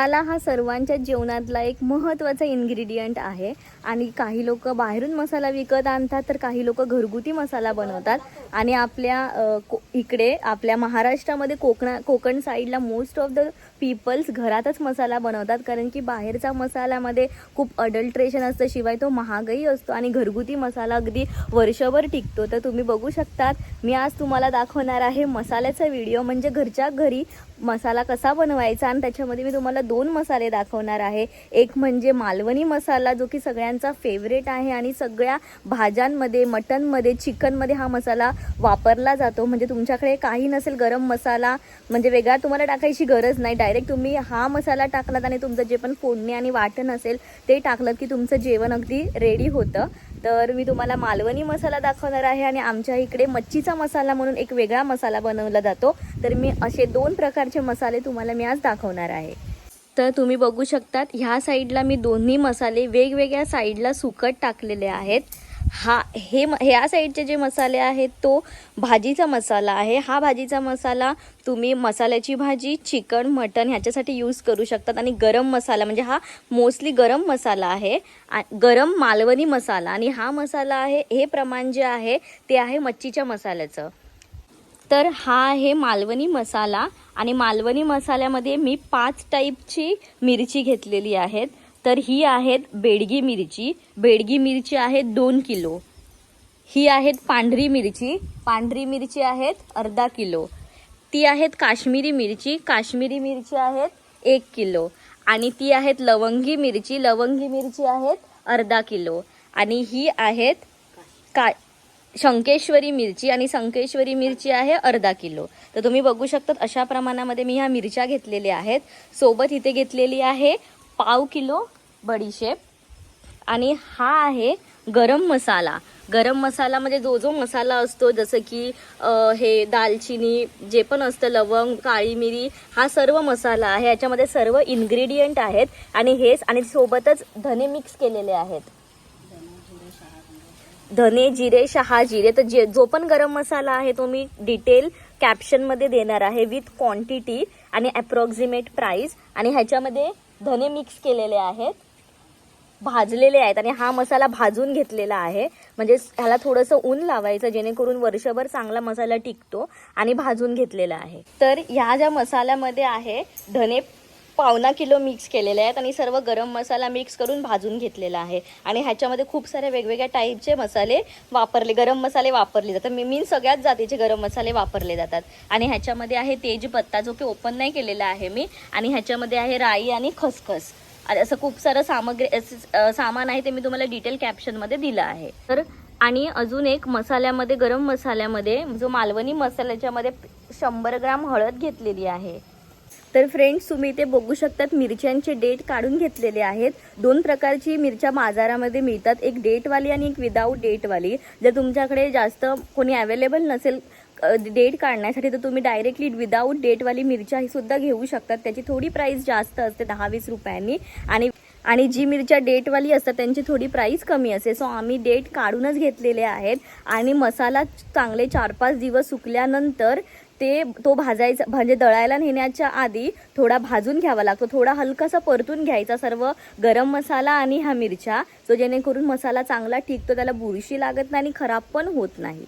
मसाला हा सर्वांच्या जेवणातला एक महत्त्वाचा इन्ग्रेडियंट आहे. आणि काही लोक बाहेरून मसाला विकत आणतात तर काही लोक घरगुती मसाला बनवतात. आणि आपल्या को- इकडे आपल्या महाराष्ट्रामध्ये कोकणा कोकण साईडला मोस्ट ऑफ द पीपल्स घरातच मसाला बनवतात. कारण की बाहेरचा मसाल्यामध्ये खूप अडल्ट्रेशन असतं शिवाय तो महागही असतो आणि घरगुती मसाला अगदी वर्षभर टिकतो. तर तुम्ही बघू शकतात मी आज तुम्हाला दाखवणार आहे मसाल्याचा व्हिडिओ म्हणजे घरच्या घरी मसाला कसा बनवायचा आणि त्याच्यामध्ये मी तुम्हाला दोन मसाले दाखवणार आहे. एक म्हणजे मालवणी मसाला जो की सगळ्यांचा फेवरेट आहे आणि सगळ्या भाज्यांमध्ये मटनमध्ये चिकनमध्ये हा मसाला वापरला जातो. म्हणजे तुमच्याकडे काही नसेल गरम मसाला म्हणजे वेगळा तुम्हाला टाकायची गरज नाही. डायरेक्ट तुम्ही हा मसाला टाकलात आणि तुमचं जे पण फोडणी आणि वाटण असेल ते टाकलं की तुमचं जेवण अगदी रेडी होतं. तर मी तुम्हाला मालवणी मसाला दाखवणार आहे आणि आमच्या इकडे मच्छीचा मसाला म्हणून एक वेगळा मसाला बनवला जातो. तर मी असे दोन प्रकार प्रकारचे मसाले तुम्हाला मी आज दाखवणार आहे. तर तुम्ही बघू शकतात ह्या साईडला मी दोन्ही मसाले वेगवेगळ्या साईडला सुकट टाकलेले आहेत. हा हे म- ह्या साईडचे जे मसाले आहेत तो भाजीचा मसाला आहे. हा भाजीचा मसाला तुम्ही मसाल्याची भाजी चिकन मटन ह्याच्यासाठी यूज करू शकतात आणि गरम मसाला म्हणजे हा मोस्टली गरम मसाला आहे. गरम मालवणी मसाला आणि हा मसाला आहे हे प्रमाण जे आहे ते आहे मच्छीच्या मसाल्याचं. तर हा आहे मालवणी मसाला आणि मालवणी मसाल्यामध्ये मी पाच टाईपची मिरची घेतलेली आहेत. तर ही आहेत बेडगी मिरची. बेडगी मिरची आहे दोन किलो. ही आहेत पांढरी मिरची. पांढरी मिरची आहेत अर्धा किलो. ती आहेत काश्मीरी मिरची. काश्मीरी मिरची आहेत एक किलो. आणि ती आहेत लवंगी मिरची. लवंगी मिरची आहेत अर्धा किलो. आणि ही आहेत का शंकेश्वरी मिरची आणि संकेश्वरी मिरची आहे अर्धा किलो. तर तुम्ही बघू शकतात अशा प्रमाणामध्ये मी ह्या मिरच्या घेतलेल्या आहेत. सोबत इथे घेतलेली आहे पाव किलो बडीशेप. आणि हा आहे गरम मसाला. गरम मसाला म्हणजे जो जो मसाला असतो जसं की हे दालचिनी जे पण असतं लवंग काळी मिरी हा सर्व मसाला आहे. याच्यामध्ये सर्व इन्ग्रेडियंट आहेत. आणि हेच आणि सोबतच धने मिक्स केलेले आहेत. धने जिरे शहा जिरे. तर जे जो पण गरम मसाला आहे तो मी डिटेल कॅप्शनमध्ये देणार आहे विथ क्वांटिटी आणि अप्रॉक्झिमेट प्राईस आणि ह्याच्यामध्ये धने मिक्स केलेले आहेत भाजलेले आहेत. आणि हा मसाला भाजून घेतलेला आहे. म्हणजे ह्याला थोडंसं ऊन लावायचं जेणेकरून वर्षभर चांगला मसाला टिकतो आणि भाजून घेतलेला आहे. तर ह्या ज्या मसाल्यामध्ये आहे धने पावणा किलो मिक्स केलेले आहेत आणि सर्व गरम मसाला मिक्स करून भाजून घेतलेला आहे. आणि ह्याच्यामध्ये खूप साऱ्या वेगवेगळ्या टाईपचे मसाले वापरले गरम मसाले वापरले जातात. मी मीन सगळ्याच जातीचे गरम मसाले वापरले जातात. आणि ह्याच्यामध्ये आहे तेजपत्ता जो की ओपन नाही केलेला आहे मी. आणि ह्याच्यामध्ये आहे राई आणि खसखस. आणि असं खूप सारं सामग्री असं- सामान आहे ते मी तुम्हाला डिटेल कॅप्शनमध्ये दिलं आहे. तर आणि अजून एक मसाल्यामध्ये गरम मसाल्यामध्ये जो मालवणी मसाल्याच्यामध्ये शंभर ग्राम हळद घेतलेली आहे. तर फ्रेंड्स तुम्ही इथे बघू शकतात मिरच्यांचे डेट काढून घेतलेले आहेत. दोन प्रकारची मिरच्या बाजारामध्ये मिळतात. एक डेटवाली आणि एक विदाऊट डेटवाली जर तुमच्याकडे जास्त कोणी अवेलेबल नसेल डेट काढण्यासाठी तर तुम्ही डायरेक्टली विदाऊट डेटवाली मिरच्या ही सुद्धा घेऊ शकतात. त्याची थोडी प्राईस जास्त असते दहा वीस रुपयांनी. आणि आणि जी मिरच्या डेटवाली असतात त्यांची थोडी प्राईस कमी असते. सो आम्ही डेट काढूनच घेतलेले आहेत. आणि मसाला चांगले चार पाच दिवस सुकल्यानंतर ते तो भाजायचा म्हणजे दळायला नेण्याच्या आधी थोडा भाजून घ्यावा लागतो. थोडा हलकासा परतून घ्यायचा सर्व गरम मसाला आणि ह्या मिरच्या. सो जेणेकरून मसाला चांगला टिकतो त्याला बुरशी लागत नाही आणि खराब पण होत नाही.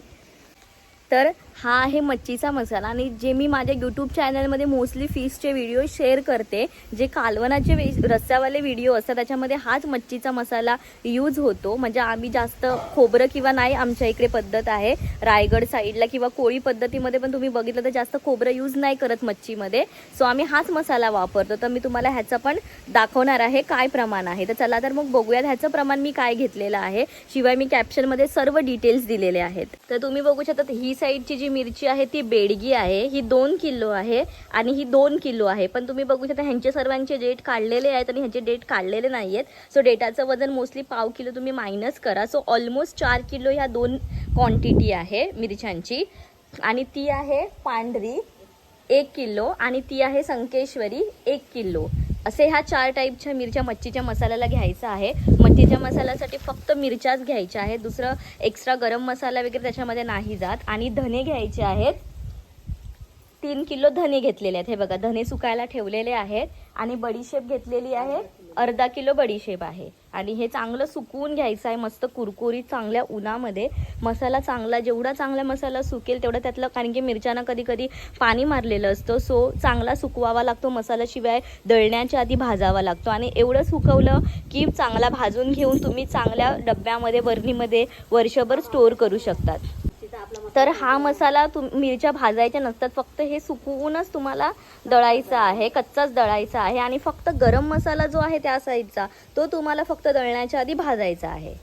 तर हा आहे मच्छीचा मसाला. आणि जे मी माझ्या यूट्यूब चॅनलमध्ये मोस्टली फिशचे व्हिडिओ शेअर करते जे कालवनाचे वे व्हिडिओ असतात त्याच्यामध्ये हाच मच्छीचा मसाला यूज होतो. म्हणजे आम्ही जास्त खोबरं किंवा नाही आमच्या इकडे पद्धत आहे. रायगड साईडला किंवा कोळी पद्धतीमध्ये पण तुम्ही बघितलं तर जास्त खोबरं यूज नाही करत मच्छीमध्ये. सो आम्ही हाच मसाला वापरतो. तर मी तुम्हाला ह्याचं पण दाखवणार आहे काय प्रमाण आहे. तर चला तर मग बघूयात ह्याचं प्रमाण मी काय घेतलेलं आहे. शिवाय मी कॅप्शनमध्ये सर्व डिटेल्स दिलेले आहेत. तर तुम्ही बघू शकता ही साईडची जी मिरची आहे ती बेडगी आहे. ही दोन किलो आहे आणि ही दोन किलो आहे. पण तुम्ही बघू शकता ह्यांचे सर्वांचे डेट काढलेले आहेत आणि ह्याचे डेट काढलेले नाही आहेत सो डेटाचं वजन मोस्टली पाव किलो तुम्ही मायनस करा. सो ऑलमोस्ट चार किलो ह्या दोन क्वांटिटी आहे मिरच्यांची. आणि ती आहे पांढरी एक किलो आणि ती आहे संकेश्वरी एक किलो. असे ह्या चार टाईपच्या मिरच्या मच्छीच्या मसाल्याला घ्यायचा आहे. मच्छीच्या मसाल्यासाठी फक्त मिरच्याच घ्यायच्या आहेत. दुसरं एक्स्ट्रा गरम मसाला वगैरे त्याच्यामध्ये नाही जात. आणि धने घ्यायचे आहेत. तीन किलो धने घेतलेले आहेत. हे बघा धने सुकायला ठेवलेले आहेत. आणि बडीशेप घेतलेली आहे. अर्धा किलो बडीशेप आहे. आणि हे चांगलं सुकवून घ्यायचं आहे मस्त कुरकुरीत चांगल्या उन्हामध्ये. मसाला चांगला जेवढा चांगला मसाला सुकेल तेवढा त्यातलं कारण की मिरच्यांना कधी कधी पाणी मारलेलं असतं सो चांगला सुकवावा लागतो मसाल्याशिवाय दळण्याच्या आधी भाजावा लागतो. आणि एवढं सुकवलं की चांगला भाजून घेऊन तुम्ही चांगल्या डब्यामध्ये बरणीमध्ये वर्षभर स्टोअर करू शकतात. तर हा मसाला तुम मिरच्या भाजायच्या नसतात. फक्त हे सुकवूनच तुम्हाला दळायचा आहे. कच्चाच दळायचा आहे. आणि फक्त गरम मसाला जो आहे त्या साईडचा तो तुम्हाला फक्त दळण्याच्या आधी भाजायचा आहे.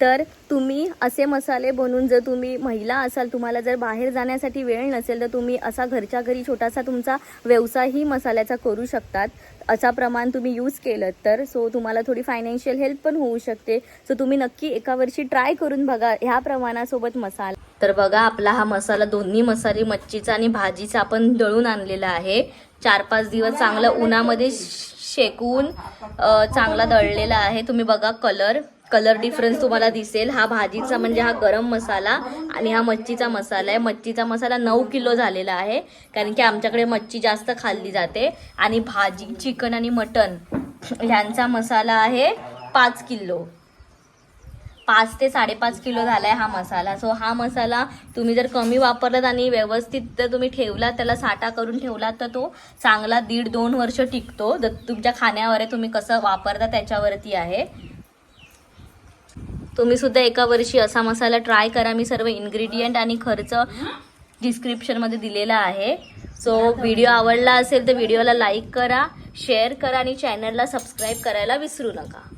तर तुम्ही असे मसाले बनवून जर तुम्ही महिला असाल तुम्हाला जर बाहेर जाण्यासाठी वेळ नसेल तर तुम्ही असा घरच्या घरी छोटासा तुमचा व्यवसायही मसाल्याचा करू शकतात. असा प्रमाण तुम्ही यूज केलं तर सो तुम्हाला थोडी फायनान्शियल हेल्प पण होऊ शकते. सो तुम्ही नक्की एका वर्षी ट्राय करून बघा ह्या प्रमाणासोबत मसाला. तर बघा आपला हा मसाला दोन्ही मसाले मच्छीचा आणि भाजीचा आपण दळून आणलेला आहे. चार पाच दिवस चांगलं उन्हामध्ये शेकून चांगला दळलेला आहे. तुम्ही बघा कलर कलर डिफरन्स तुम्हाला दिसेल. हा भाजीचा म्हणजे हा गरम मसाला आणि हा मच्छीचा मसाला आहे. मच्छीचा मसाला नऊ किलो झालेला आहे कारण की आमच्याकडे मच्छी जास्त खाल्ली जाते. आणि भाजी चिकन आणि मटन ह्यांचा मसाला आहे पाच किलो. पाच ते साडेपाच किलो झालाय हा मसाला. सो हा मसाला तुम्ही जर कमी वापरलात आणि व्यवस्थित जर तुम्ही ठेवलात त्याला साठा करून ठेवलात तर तो चांगला दीड दोन वर्ष टिकतो. जर तुमच्या खाण्यावर आहे तुम्ही कसं वापरता त्याच्यावरती आहे. तुम्ही सुद्धा एका वर्षी असा मसाला ट्राय करा. मी सर्व इन्ग्रेडियंट आणि खर्च डिस्क्रिप्शनमध्ये दिलेला आहे. सो व्हिडिओ आवडला असेल तर व्हिडिओला लाईक करा शेअर करा आणि चॅनलला सबस्क्राईब करायला विसरू नका.